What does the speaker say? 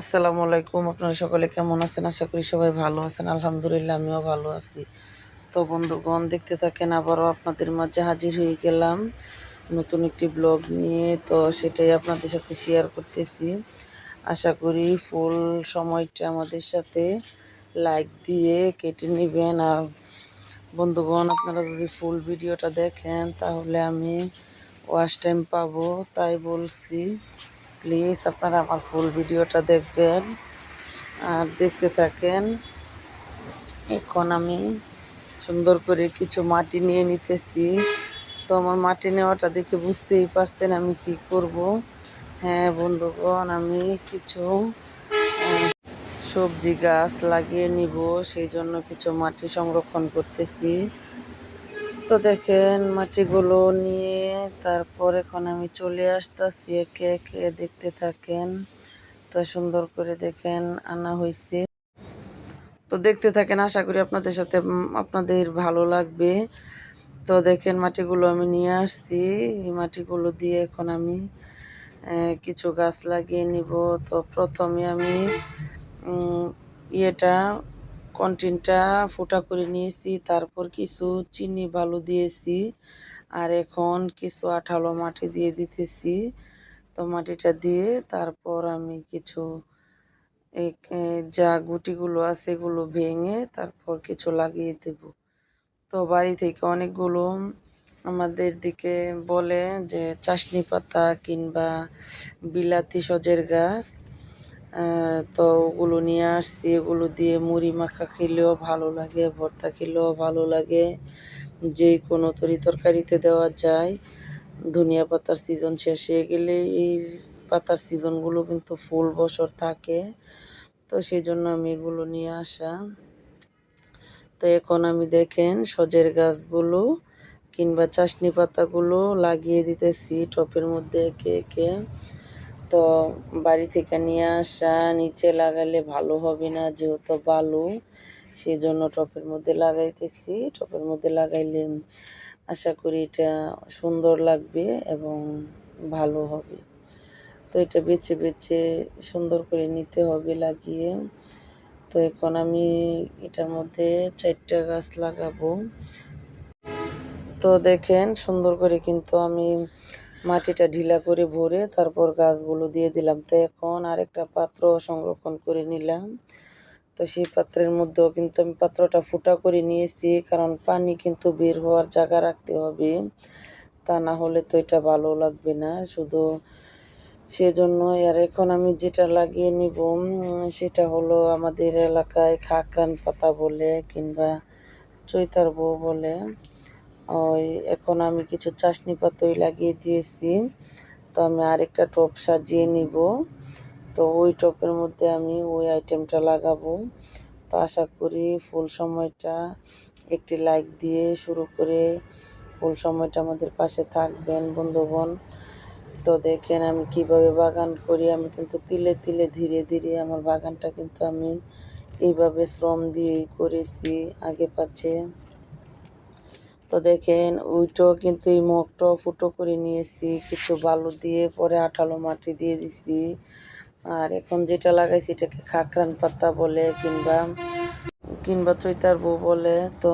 আসসালামু আলাইকুম, আপনারা সকলে কেমন আছেন? আশা করি সবাই ভালো আছেন। আলহামদুলিল্লাহ, আমিও ভালো আছি। তো বন্ধুগণ, দেখতে থাকেন, আবারও আপনাদের মাঝে হাজির হয়ে গেলাম নতুন একটি ব্লগ নিয়ে। তো সেটাই আপনাদের সাথে শেয়ার করতেছি। আশা করি ফুল সময়টা আমাদের সাথে লাইক দিয়ে কেটে নেবেন। আর বন্ধুগণ, আপনারা যদি ফুল ভিডিওটা দেখেন, তাহলে আমি ওয়াশ টাইম পাবো, তাই বলছি। প্লিজ আপনারা আমার ফুল ভিডিওটা দেখবেন আর দেখতে থাকেন। এখন আমি সুন্দর করে কিছু মাটি নিয়ে নিতেছি। তো আমার মাটি নেওয়াটা দেখে বুঝতেই পারছেন আমি কি করব। হ্যাঁ বন্ধুগণ, আমি কিছু সবজি গাছ লাগিয়ে নিব, সেই জন্য কিছু মাটি সংরক্ষণ করতেছি। তো দেখেন মাটিগুলো নিয়ে তারপর এখন আমি চলে আসতেছি একে একে দেখতে থাকেন। তো সুন্দর করে দেখেন আনা হয়েছে তো দেখতে থাকেন, আশা করি আপনাদের সাথে আপনাদের ভালো লাগবে। তো দেখেন মাটিগুলো আমি নিয়ে আসছি। এই মাটিগুলো দিয়ে এখন আমি কিছু গাছ লাগিয়ে নিব। তো প্রথমে আমি ইয়েটা কন্টিনটা ফুটা করে নিয়েছি, তারপর কিছু চিনি বালু দিয়েছি, আর এখন কিছু আঠালো মাটি দিয়ে দিতেছি। তো মাটিটা দিয়ে তারপর আমি কিছু যা গুটিগুলো আছে এগুলো ভেঙে তারপর কিছু লাগিয়ে দেব। তো বাড়ি থেকে অনেকগুলো আমাদের দিকে বলে যে চাশনি পাতা কিংবা বিলাতি সজের গাছ তো ওগুলো নিয়ে আসছি, এগুলো দিয়ে মুড়ি মাখা খেলেও ভালো লাগে, ভর্তা খেলেও ভালো লাগে। যে কোনো তরি তরকারিতে দেওয়া যায়। ধনিয়া পাতার সিজন শেষ হয়ে গেলে এই পাতার সিজনগুলো কিন্তু ফুল বছর থাকে। তো সেই জন্য আমি এগুলো নিয়ে আসা। তো এখন আমি দেখেন সজের গাছগুলো কিংবা চাশনি পাতাগুলো লাগিয়ে দিতেছি টপের মধ্যে একে একে। তো বাড়ি থেকে নিয়ে আসা, নিচে লাগালে ভালো হবে না যেহেতু বালু সেই জন্য টপের মধ্যে লাগাইতেছি। টপের মধ্যে লাগাইলে আশা করি এটা সুন্দর লাগবে এবং ভালো হবে। তো এটা বেছে বেছে সুন্দর করে নিতে হবে লাগিয়ে। তো এখন আমি এটার মধ্যে চারটা গাছ লাগাবো। তো দেখেন সুন্দর করে কিন্তু আমি মাটিটা ঢিলা করে ভরে তারপর গাছগুলো দিয়ে দিলাম। তো এখন আরেকটা পাত্র সংরক্ষণ করে নিলাম। তো সেই পাত্রের মধ্যেও কিন্তু আমি পাত্রটা ফুটা করে নিয়েছি, কারণ পানি কিন্তু বের হওয়ার জায়গা রাখতে হবে। তা না হলে তো এটা ভালো লাগবে না। শুধু সেজন্য আর এখন আমি যেটা লাগিয়ে নিব সেটা হলো আমাদের এলাকায় খাকরান পাতা বলে কিংবা চৈতার বউ বলে। ওই এখন আমি কিছু চাশনি পাতাই লাগিয়ে দিয়েছি। তো আমি আরেকটা টপ সাজিয়ে নিব। তো ওই টপের মধ্যে আমি ওই আইটেমটা লাগাবো। তো আশা করি ফুল সময়টা একটি লাইক দিয়ে শুরু করে ফুল সময়টা আমাদের পাশে থাকবেন বন্ধুগণ। তো দেখেন আমি কীভাবে বাগান করি। আমি কিন্তু তিলে তিলে ধীরে ধীরে আমার বাগানটা কিন্তু আমি এইভাবে শ্রম দিয়েই করেছি। আগে পাচ্ছে তো দেখেন, ওইটাও কিন্তু এই মগটাও ফুটো করে নিয়েছি। কিছু বালু দিয়ে পরে আঠালো মাটি দিয়ে দিছি। আর এখন যেটা লাগাইছি এটাকে খাকরান পাতা বলে কিংবা কিংবা চৈতার বউ বলে, তো